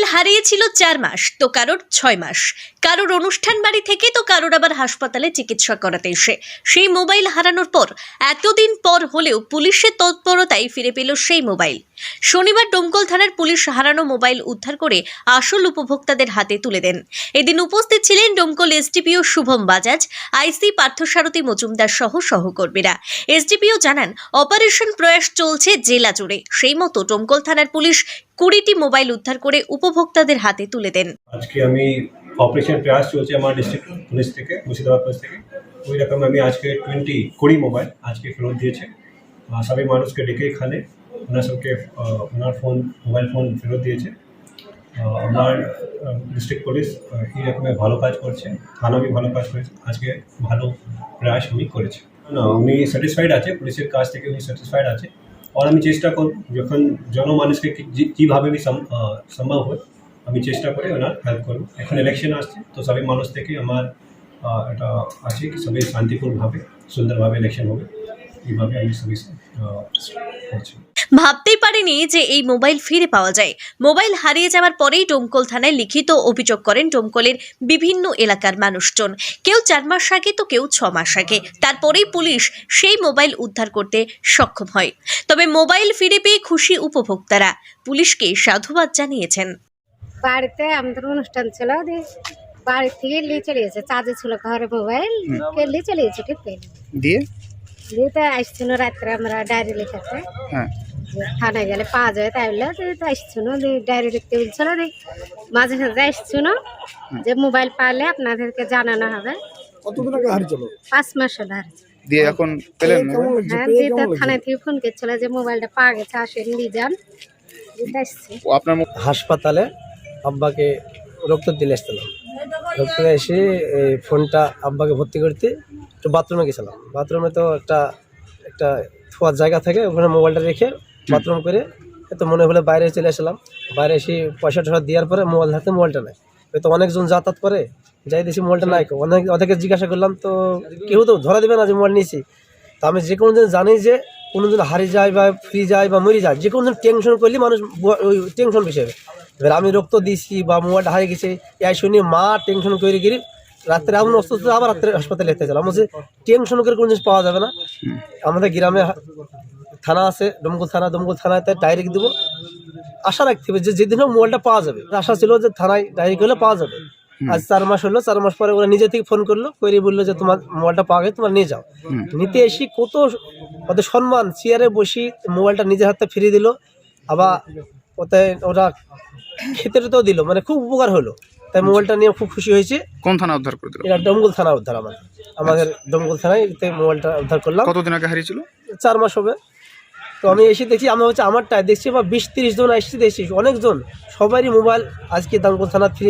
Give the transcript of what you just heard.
Mobile হারিয়েছিল চার মাস, তো কারোর ছয় মাস। কারোর অনুষ্ঠান বাড়ি থেকে, তো কারোর আবার হাসপাতালে চিকিৎসা করাতে এসে। সেই মোবাইল হারানোর পর, এতদিন পর হলেও পুলিশের তৎপরতায় ফিরে পেল সেই মোবাইল। শনিবার ডোমকল থানার পুলিশ হারানো মোবাইল উদ্ধার করে আসল উপভোক্তাদের হাতে তুলে দেন। এদিন উপস্থিত ছিলেন ডোমকল এসডিপিও শুভম বাজাজ, আইসি পার্থসারথী মজুমদার সহ সহকর্মীরা। এসডিপিও জানান, অপারেশন প্রয়াস চলছে জেলা জুড়ে। সেই মতো ডোমকল থানার পুলিশ কুড়িটি মোবাইল উদ্ধার করে উপভোক্তাদের হাতে তুলে দেন। আজকে আমি অপারেশন প্রয়াস চলছে আমার ডিস্ট্রিক্ট পুলিশ থেকে, মুর্শিদাবাদ পুলিশ থেকে। ওই রকম আমি আজকে টোয়েন্টি কুড়ি মোবাইল আজকে ফেরত দিয়েছে। সবাই মানুষকে ডেকে এখানে ওনার সবকে ওনার ফোন মোবাইল ফোন ফেরত দিয়েছে। আমার ডিস্ট্রিক্ট পুলিশ এই রকমের ভালো কাজ করছে। থানা বি ভালো কাজ করেছে। আজকে ভালো প্রয়াস উনি করেছে। না উনি স্যাটিসফাইড আছে পুলিশের কাজ থেকে উনি স্যাটিসফাইড আছে। আর আমি চেষ্টা করব যখন জনমানুষকে কি- যে- যেভাবে বি সম- আহ, সম্ভব হয় আমি চেষ্টা করে ওনার হেল্প করব। এখন ইলেকশন আসছে তো সবাই মানুষ থেকে আমার এটা আছে কি সবাই শান্তিপূর্ণভাবে সুন্দরভাবে ইলেকশন হবে। এইভাবে আমি আহ, করছি। ভাবতেই পারেনি যে এই মোবাইল ফিরে পাওয়া যায়। মোবাইল হারিয়ে যাওয়ার পরেই ডোমকল থানায় লিখিত অভিযোগ করেন ডোমকলের বিভিন্ন এলাকার মানুষজন। কেউ চার মাস আগে তো কেউ ছ মাস আগে। তারপরেই পুলিশ সেই মোবাইল উদ্ধার করতে সক্ষম হয়। তবে মোবাইল ফিরে পেয়ে খুশি উপভোক্তারা। পুলিশকে সাধুবাদ জানিয়েছেন। বাড়িতে আমাদের অনুষ্ঠান ছিল বাড়ি থেকে নিয়ে চলে গেছে। চার্জে ছিল ঘরে মোবাইল কে নিয়ে চলে গেছে ঠিক দিয়ে? দিয়ে তো আসছিল রাত্রে আমরা ডায়েরি লিখাতে হ্যাঁ। থানায় গেলে পাওয়া যায় তো আসছিল ডায়েরি লিখতে বলছিল মাঝে সাঝে আসছিল যে মোবাইল পাইলে আপনাদেরকে জানানো হবে। কতদিন আগে হারিয়েছিল? পাঁচ মাস হলো দিয়ে এখন পেলেন হ্যাঁ দিয়ে তো থানায় থেকে ফোন করছিল যে মোবাইলটা পাওয়া গেছে আসেন নিয়ে যান। আপনার হাসপাতালে আব্বাকে রক্ত দিলে এসেছিলাম রক্ত এসে এই ফোনটা আব্বাকে ভর্তি করতে একটু বাথরুমে গেছিলাম। বাথরুমে তো একটা একটা থোয়ার জায়গা থাকে ওখানে মোবাইলটা রেখে বাথরুম করে তো মনে হলে বাইরে চলে আসলাম। বাইরে এসে পয়সা টয়সা দেওয়ার পরে মোবাইল হাতে মোবাইলটা নেয়। তো অনেকজন যাতায়াত করে যাই দেখি মোবাইলটা নাই অনেক অনেকে জিজ্ঞাসা করলাম তো কেউ তো ধরা দেবে না যে মোবাইল নিয়েছি? তো আমি যে কোনো দিন জানি যে কোনো দিন হারিয়ে যায় বা ফ্রি যায় বা মরে যায় যে কোনো দিন টেনশন করলে মানুষ ওই টেনশন বেশি হবে। এবার আমি রক্ত দিয়েছি বা মোবাইলটা হারিয়ে গেছে এই শুনি মা টেনশন করে গিয়ে রাত্রে এমন অসুস্থ আবার রাত্রে হাসপাতালে যেতে চালাম বলছে টেনশন করে কোনো জিনিস পাওয়া যাবে না। আমাদের গ্রামে থানা আছে ডমকল থানা ডমকল থানাতে ডাইরেক্ট দেবো। আশা রাখতে হবে যে যেদিন হোক মোবাইলটা পাওয়া যাবে। আশা ছিল যে থানায় ডাইরেক্ট হলে পাওয়া যাবে। আজ চার মাস হলো চার মাস পরে ওরা নিজে থেকে ফোন করল করে বলল যে তোমার মোবাইলটা পাওয়া গেছে তোমার নিয়ে যাও। নিতে এসে কত ওদের সম্মান চেয়ারে বসি মোবাইলটা নিজের হাতে ফিরিয়ে দিল। আবার ওতে ওরা খেতে তো দিল মানে খুব উপকার হলো। তাই মোবাইলটা নিয়ে খুব খুশি হয়েছে। কোন থানা উদ্ধার করে দিল? এটা ডমগুল থানা উদ্ধার আমার। আমাদের ডমগুল থানায় এতে মোবাইলটা উদ্ধার করলাম। কতদিন আগে হারিয়েছিল? চার মাস হবে। তো আমি এসে দেখি আমি হচ্ছে আমারটায় দেখছি বা বিশ তিরিশ জন এসে দেখছি অনেকজন। সবারই মোবাইল আজকে দমকল থানা ফিরে